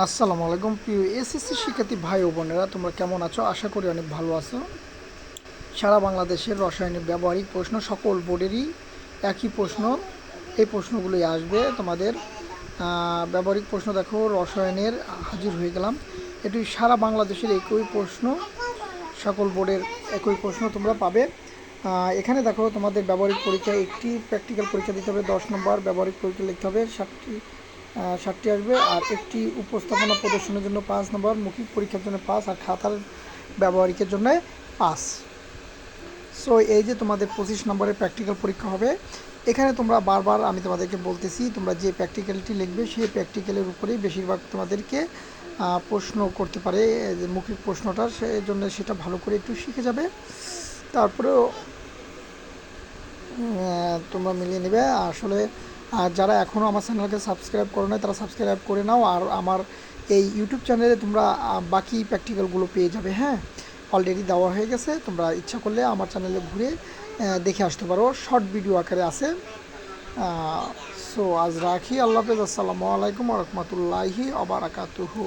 আসসালামু আলাইকুম। প্রিয় এসএসসি শিক্ষার্থী ভাই ও বোনেরা, তোমরা কেমন আছো? আশা করি অনেক ভালো আছো। সারা বাংলাদেশের রসায়নিক ব্যবহারিক প্রশ্ন সকল বোর্ডেরই একই প্রশ্ন। এই প্রশ্নগুলোই আসবে। তোমাদের ব্যবহারিক প্রশ্ন দেখো, রসায়নের হাজির হয়ে গেলাম। এটি সারা বাংলাদেশের একই প্রশ্ন। সকল বোর্ডের একই প্রশ্ন তোমরা পাবে। এখানে দেখো, তোমাদের ব্যবহারিক পরীক্ষা একটি প্র্যাকটিক্যাল পরীক্ষা দিতে হবে, দশ নম্বর ব্যবহারিক পরীক্ষা লিখতে হবে ষাটটি ষাটটি আসবে আর একটি উপস্থাপনা প্রদর্শনের জন্য পাঁচ নম্বর মৌখিক পরীক্ষার জন্য পাঁচ আর খাতার ব্যবহারিকের জন্য পাঁচ। সো এই যে তোমাদের পঁচিশ নম্বরের প্র্যাকটিক্যাল পরীক্ষা হবে, এখানে তোমরা বারবার আমি তোমাদেরকে বলতেছি, তোমরা যে প্র্যাকটিক্যালটি লিখবে সেই প্র্যাকটিক্যালের উপরেই বেশিরভাগ তোমাদেরকে প্রশ্ন করতে পারে যে মৌখিক প্রশ্নটা সেই জন্য সেটা ভালো করে একটু শিখে যাবে। তারপরেও তোমরা মিলিয়ে নেবে। আসলে আর যারা এখনও আমার চ্যানেলকে সাবস্ক্রাইব করো নাই, তারা সাবস্ক্রাইব করে নাও আর আমার এই ইউটিউব চ্যানেলে তোমরা বাকি প্র্যাকটিক্যালগুলো পেয়ে যাবে হ্যাঁ? অলরেডি দেওয়া হয়ে গেছে, তোমরা ইচ্ছা করলে আমার চ্যানেলে ঘুরে দেখে আসতে পারো। শর্ট ভিডিও আকারে আছে। সো আজ রাখি। আল্লাহ হাফেজ। আসসালামু আলাইকুম রহমতুল্লাহি আবরাকাতুহু